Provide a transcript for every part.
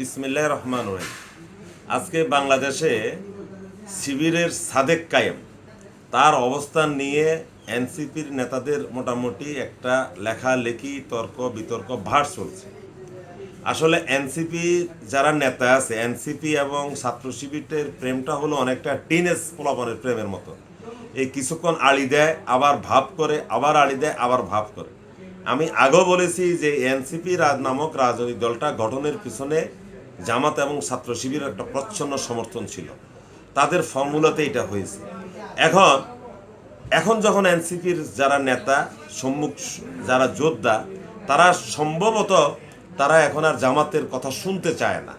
বিসমিল্লাহ রহমান রহিম। আজকে বাংলাদেশে শিবিরের সাদেক কায়েম। তার অবস্থান নিয়ে এনসিপির নেতাদের মোটামুটি একটা লেখালেখি, তর্ক বিতর্ক ভার চলছে। আসলে এনসিপি যারা নেতা আছে, এনসিপি এবং ছাত্র শিবিরের প্রেমটা হলো অনেকটা টিনেজ পোলাপনের প্রেমের মতো। এই কিছুক্ষণ আড়ি দেয়, আবার ভাব করে, আবার আড়ি দেয়, আবার ভাব করে। আমি আগেও বলেছি যে এনসিপি নামক রাজনৈতিক দলটা গঠনের পিছনে জামাত এবং ছাত্র শিবিরের একটা প্রচ্ছন্ন সমর্থন ছিল। তাদের ফর্মুলাতে এটা হয়েছে। এখন এখন যখন এনসিপির যারা নেতা, সম্মুখ যারা যোদ্ধা, তারা সম্ভবত তারা এখন আর জামাতের কথা শুনতে চায় না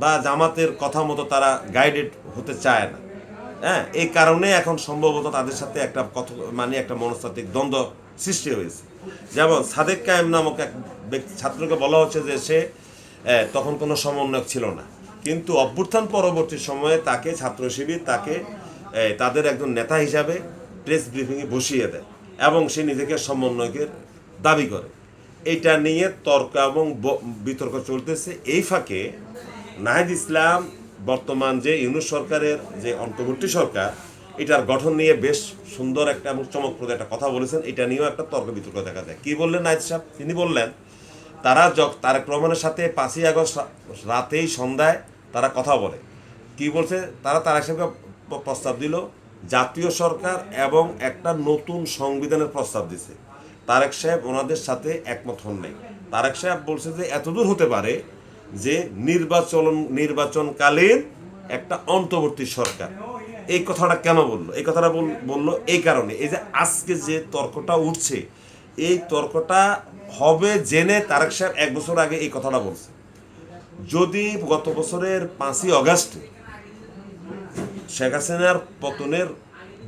বা জামাতের কথা মতো তারা গাইডেড হতে চায় না। হ্যাঁ এই কারণে এখন সম্ভবত তাদের সাথে একটা কথ মানে একটা মনস্তাত্ত্বিক দ্বন্দ্ব সৃষ্টি হয়েছে। যেমন সাদেক কায়েম নামক এক ছাত্রকে বলা হচ্ছে যে সে তখন কোনো সমন্বয়ক ছিল না। কিন্তু অভ্যুত্থান পরবর্তী সময়ে তাকে ছাত্র শিবির তাকে তাদের একজন নেতা হিসাবে প্রেস ব্রিফিংয়ে বসিয়ে দেয় এবং সে নিজেকে সমন্বয়কের দাবি করে। এটা নিয়ে তর্ক এবং বিতর্ক চলতেছে। এই ফাঁকে নাহিদ ইসলাম বর্তমান যে ইউনুস সরকারের যে অন্তর্বর্তী সরকার, এটার গঠন নিয়ে বেশ সুন্দর একটা এবং চমকপ্রদ একটা কথা বলেছেন। এটা নিয়েও একটা তর্ক বিতর্ক দেখা যায়। কি বললেন নাহিদ সাহেব? তিনি বললেন তারা যক তারেক রহমানের সাথে পাঁচই আগস্ট রাতেই সন্ধ্যায় তারা কথা বলে। কি বলছে? তারা তারেক সাহেবকে প্রস্তাব দিল। জাতীয় সরকার এবং একটা নতুন সংবিধানের প্রস্তাব দিছে। তারেক সাহেব ওনাদের সাথে একমত হন নাই। তারেক সাহেব বলছে যে, এতদূর হতে পারে যে নির্বাচন, নির্বাচনকালীন একটা অন্তর্বর্তী সরকার। এই কথাটা কেন বলল? এই কথাটা বল- বলল এই কারণে। এই যে আজকে যে তর্কটা উঠছে এই তর্কটা হবে জেনে তারেক সাহেব এক বছর আগে এই কথাটা বলছে। যদি গত বছরের পাঁচই অগাস্টে শেখ হাসিনার পতনের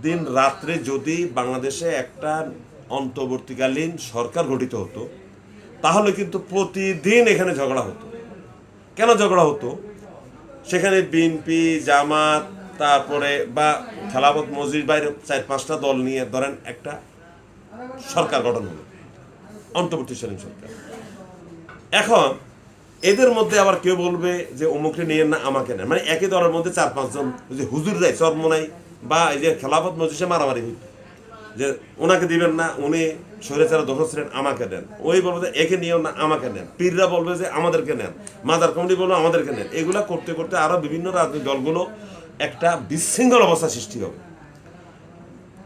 দিন রাত্রে যদি বাংলাদেশে একটা অন্তর্বর্তীকালীন সরকার গঠিত হতো, তাহলে কিন্তু প্রতিদিন এখানে ঝগড়া হতো। কেন ঝগড়া হতো? সেখানে বিএনপি, জামাত, তারপরে বা খেলাফত মসজিদ বাইরে চার পাঁচটা দল নিয়ে ধরেন একটা সরকার গঠন হলো। অন্তর্বর্তীকালীন সরকার। এখন, এদের মধ্যে আবার কেউ বলবে যে অমুককে নিয়ে না, আমাকে নেন। মানে একই দলের মধ্যে চার পাঁচজন যে হুজুর যায় চরমনাই বা এই যে খেলাফত মজলিসে মারামারি হইত যে ওনাকে দিবেন না, উনি স্বৈরাচারা দখল ছিলেন, আমাকে দেন। ওই বলবে যে একে নিয়েও না, আমাকে নেন। পীররা বলবে যে আমাদেরকে নেন। মাদার কমিটি বলবে আমাদেরকে নেন। এগুলা করতে করতে আরও বিভিন্ন রাজনৈতিক দলগুলো একটা বিশৃঙ্খল অবস্থা সৃষ্টি হবে।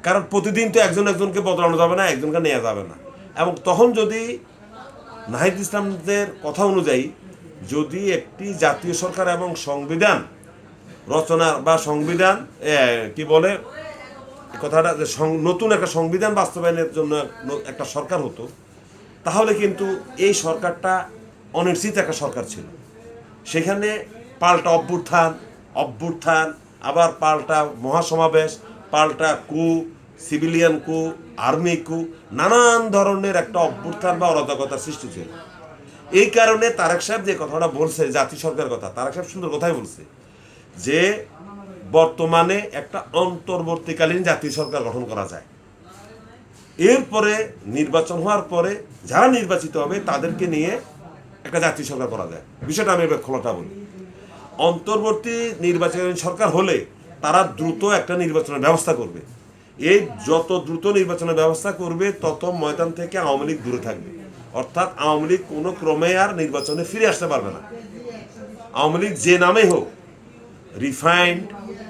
কারণ প্রতিদিন তো একজন একজনকে বদলানো যাবে না, একজনকে নেওয়া যাবে না। এবং তখন যদি নাহিদ ইসলামদের কথা অনুযায়ী যদি একটি জাতীয় সরকার এবং সংবিধান রচনা বা সংবিধান কি বলে কথাটা যে নতুন একটা সংবিধান বাস্তবায়নের জন্য একটা সরকার হতো, তাহলে কিন্তু এই সরকারটা অনিশ্চিত একটা সরকার ছিল। সেখানে পাল্টা অভ্যুত্থান অভ্যুত্থান, আবার পাল্টা মহাসমাবেশ পাল্টা কু, সিভিলিয়ান কু, আর্মি কু, নানান ধরনের একটা অভ্যুত্থান বা অরাজকতার সৃষ্টি ছিল এই কারণে তারেক সাহেব যে কথাটা বলছে, জাতি সরকারের কথা, তারেক সাহেব সুন্দর কথাই বলছে, যে বর্তমানে একটা অন্তর্বর্তীকালীন জাতীয় সরকার গঠন করা যায়। এরপরে নির্বাচন হওয়ার পরে যারা নির্বাচিত হবে, তাদেরকে নিয়ে একটা জাতীয় সরকার করা যায়। বিষয়টা আমি এবার খোলাটা বলি। অন্তর্বর্তী নির্বাচনী সরকার হলে তারা দ্রুত একটা নির্বাচনের ব্যবস্থা করবে। এই যত দ্রুত নির্বাচনের ব্যবস্থা করবে, তত ময়দান থেকে আওয়ামী লীগ দূরে থাকবে। অর্থাৎ আওয়ামী লীগ কোনো ক্রমে আর নির্বাচনে ফিরে আসতে পারবে না। আওয়ামী লীগ যে নামে হোক, রিফাইন্ড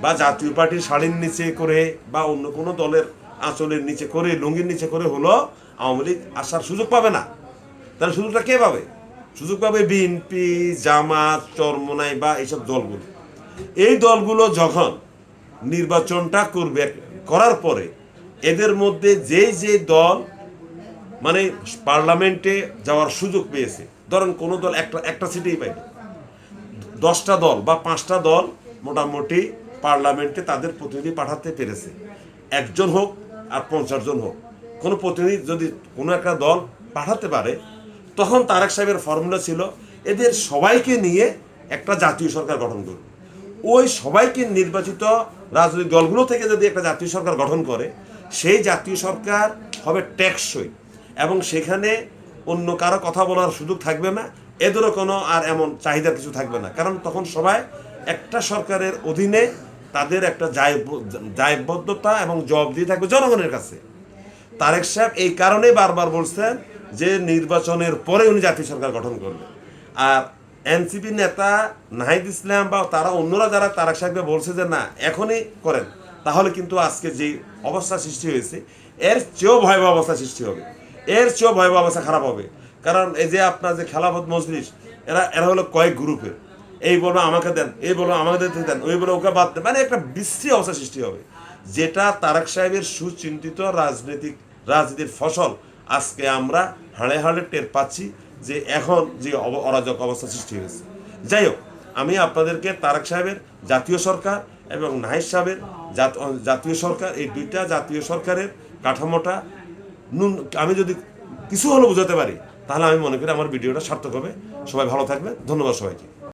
বা জাতীয় পার্টির শাড়ির নিচে করে বা অন্য কোনো দলের আঁচলের নিচে করে, লুঙ্গির নিচে করে হলো আওয়ামী লীগ আসার সুযোগ পাবে না। তাহলে সুযোগটা কে পাবে? সুযোগ পাবে বিএনপি, জামাত, চরমনাই বা এইসব দলগুলো। এই দলগুলো যখন নির্বাচনটা করবে, করার পরে এদের মধ্যে যে যে দল মানে পার্লামেন্টে যাওয়ার সুযোগ পেয়েছে, ধরেন কোনো দল একটা একটা সিটেই পাইবে দশটা দল বা পাঁচটা দল মোটামুটি পার্লামেন্টে তাদের প্রতিনিধি পাঠাতে পেরেছে। একজন হোক আর পঞ্চাশ জন হোক। কোনো প্রতিনিধি যদি কোনো একটা দল পাঠাতে পারে, তখন তারেক সাহেবের ফর্মুলা ছিল, এদের সবাইকে নিয়ে একটা জাতীয় সরকার গঠন করবে। ওই সবাইকে নির্বাচিত রাজনৈতিক দলগুলো থেকে যদি একটা জাতীয় সরকার গঠন করে, সেই জাতীয় সরকার হবে ট্যাক্সই এবং সেখানে অন্য কারও কথা বলার সুযোগ থাকবে না, এদেরও কোনো আর এমন চাহিদার কিছু থাকবে না। কারণ তখন সবাই একটা সরকারের অধীনে তাদের একটা দায়ব- দায়বদ্ধতা এবং জবাব দিয়ে থাকবে জনগণের কাছে। তারেক সাহেব এই কারণে বারবার বলছেন যে নির্বাচনের পরে উনি জাতীয় সরকার গঠন করবেন। আর এনসিপি নেতা নাহিদ ইসলাম বা তারা অন্যরা যারা তারেক সাহেবকে বলছে যে না, এখনই করেন, তাহলে কিন্তু আজকে যে অবস্থা সৃষ্টি হয়েছে, এর চেয়েও ভয়াবহ অবস্থা সৃষ্টি হবে। এর চেয়েও ভয়াবহ অবস্থা খারাপ হবে। কারণ এই যে আপনার যে খেলাফত মজলিস, এরা এরা হলো কয়েক গ্রুপের। এই বলব আমাকে দেন, এই বলব আমাকে দেন, ওই বলে ওকে বাদ দেন মানে একটা বিশ্রী অবস্থা সৃষ্টি হবে। যেটা তারেক সাহেবের সুচিন্তিত রাজনৈতিক, রাজনীতির ফসল, আজকে আমরা হাড়ে হাড়ে টের পাচ্ছি। যে এখন যে অরাজক অবস্থা সৃষ্টি হয়েছে। যাই হোক, আমি আপনাদেরকে তারেক সাহেবের জাতীয় সরকার এবং নাহিদ সাহেবের জাতীয় সরকার, এই দুইটা জাতীয় সরকারের কাঠামোটা নুন, আমি যদি কিছু হলো বোঝাতে পারি, তাহলে আমি মনে করি আমার ভিডিওটা সার্থক হবে। সবাই ভালো থাকবে ধন্যবাদ সবাইকে।